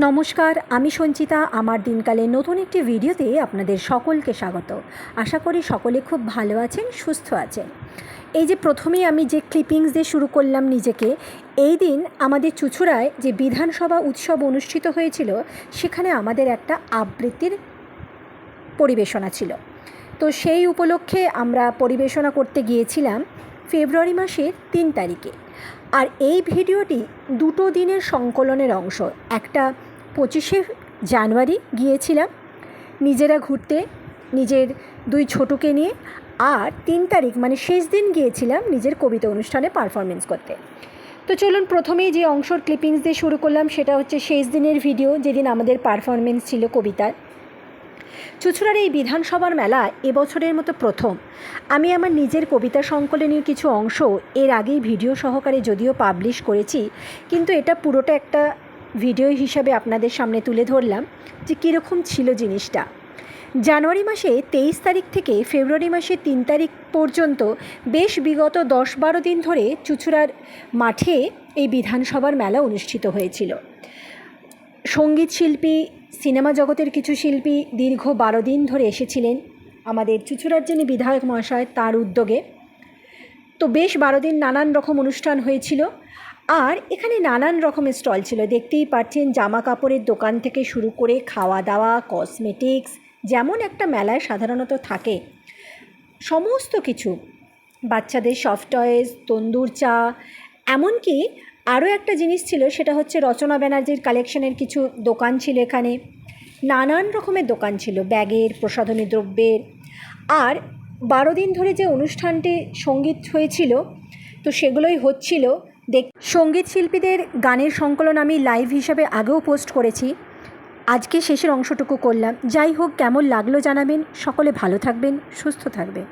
নমস্কার, আমি সঞ্চিতা। আমার দিনকালে নতুন একটি ভিডিওতে আপনাদের সকলকে স্বাগত। আশা করি সকলে খুব ভালো আছেন, সুস্থ আছেন। এই যে প্রথমেই আমি যে ক্লিপিংস দিয়ে শুরু করলাম নিজেকে, এই দিন আমাদের চুচুড়ায় যে বিধানসভা উৎসব অনুষ্ঠিত হয়েছিল, সেখানে আমাদের একটা আবৃত্তির পরিবেশনা ছিল। তো সেই উপলক্ষে আমরা পরিবেশনা করতে গিয়েছিলাম ফেব্রুয়ারি মাসের তিন তারিখে। আর এই ভিডিওটি দুটো দিনের সংকলনের অংশ। একটা পঁচিশে জানুয়ারি গিয়েছিলাম, নিজেরা ঘুরতে, নিজের দুই ছোটকে নিয়ে, আর তিন তারিখ মানে শেষ দিন গিয়েছিলাম নিজের কবিতা অনুষ্ঠানে পারফরমেন্স করতে। তো চলুন প্রথমেই যে অংশর ক্লিপিংস দিয়ে শুরু করলাম, সেটা হচ্ছে শেষ দিনের ভিডিও যেদিন আমাদের পারফরমেন্স ছিল কবিতার। চুচুড়ার এই বিধানসভার মেলা এবছরের মতো প্রথম। আমি আমার নিজের কবিতা সংকলনের কিছু অংশ এর আগেই ভিডিও সহকারে যদিও পাবলিশ করেছি, কিন্তু এটা পুরোটা একটা ভিডিও হিসাবে আপনাদের সামনে তুলে ধরলাম যে কীরকম ছিল জিনিসটা। জানুয়ারি মাসে তেইশ তারিখ থেকে ফেব্রুয়ারি মাসে তিন তারিখ পর্যন্ত বেশ বিগত দশ বারো দিন ধরে চুচুড়ার মাঠে এই বিধানসভার মেলা অনুষ্ঠিত হয়েছিল। সংগীত শিল্পী সিনেমা জগতের কিছু শিল্পী দীর্ঘ বারো দিন ধরে এসেছিলেন আমাদের চুচুড়ার যিনি বিধায়ক মহাশয় তার উদ্যোগে। তো বেশ বারো দিন নানান রকম অনুষ্ঠান হয়েছিল আর এখানে নানান রকমের স্টল ছিল। দেখতেই পাচ্ছেন জামা কাপড়ের দোকান থেকে শুরু করে খাওয়া দাওয়া কসমেটিক্স যেমন একটা মেলায় সাধারণত থাকে। সমস্ত কিছু। বাচ্চাদের সফট টয়েস তন্দুর চা, এমনকি আরও একটা জিনিস ছিল, সেটা হচ্ছে রচনা ব্যানার্জির কালেকশনের কিছু দোকান ছিল এখানে। নানান রকমের দোকান ছিল, ব্যাগের, প্রসাধনী দ্রব্যের। আর বারো দিন ধরে যে অনুষ্ঠানটি সংগীত হয়েছিল, তো সেগুলোই হচ্ছিল। দেখ, সংগীত শিল্পীদের গানের সংকলন আমি লাইভ হিসাবে আগেও পোস্ট করেছি। আজকে শেষের অংশটুকু করলাম। যাই হোক, কেমন লাগল জানাবেন। সকলে ভালো থাকবেন, সুস্থ থাকবেন।